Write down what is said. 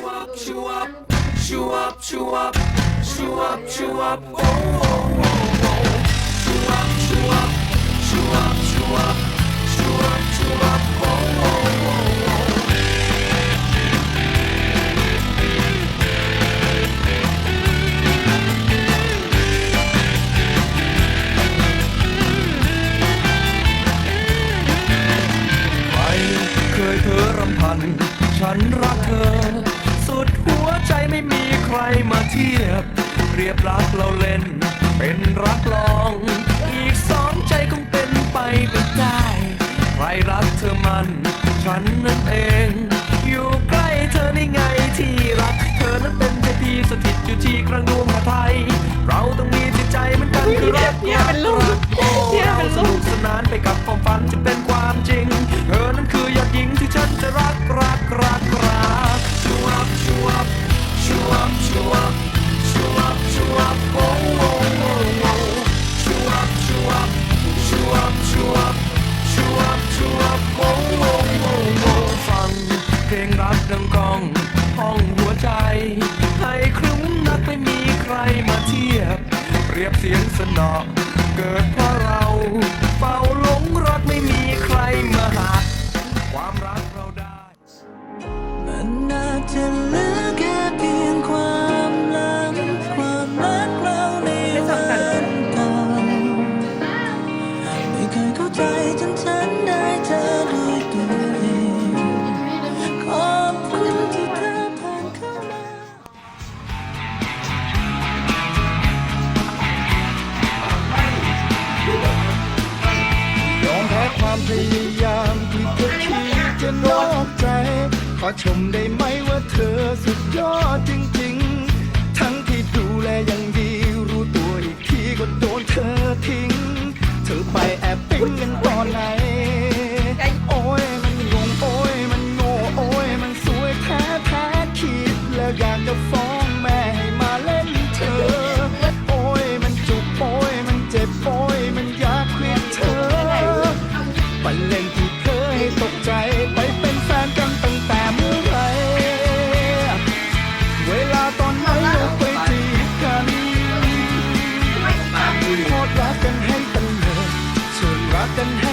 chew up, chew up, chew up, chew up, chew up, chew up, oh, oh, oh, oh. Chew up, chew up, chew up, chew up, รำพัน ฉันรักเธอ สุดหัวใจไม่มีใครมาเทียบ เรียบรักเราเล่น เป็นรักลอง อีกสองใจคงเป็นไปไม่ได้ ใครรักเธอมัน ฉันนั่นเอง อยู่ใกล้เธอนี่ไงที่รัก เธอนั้นเป็นเทพีสถิตอยู่ที่กลางดวง รมาเทียบ เปรียบเสียงสนอเกิดเพราะเราเฝ้าหลงรักไม่มีใครมาหักความรักเราได้มันน่าจะ พ้ความพยายามที่เธอคิดจะนอกใจ ขอชมได้ไหมว่าเธอสุดยอดจริง than hell.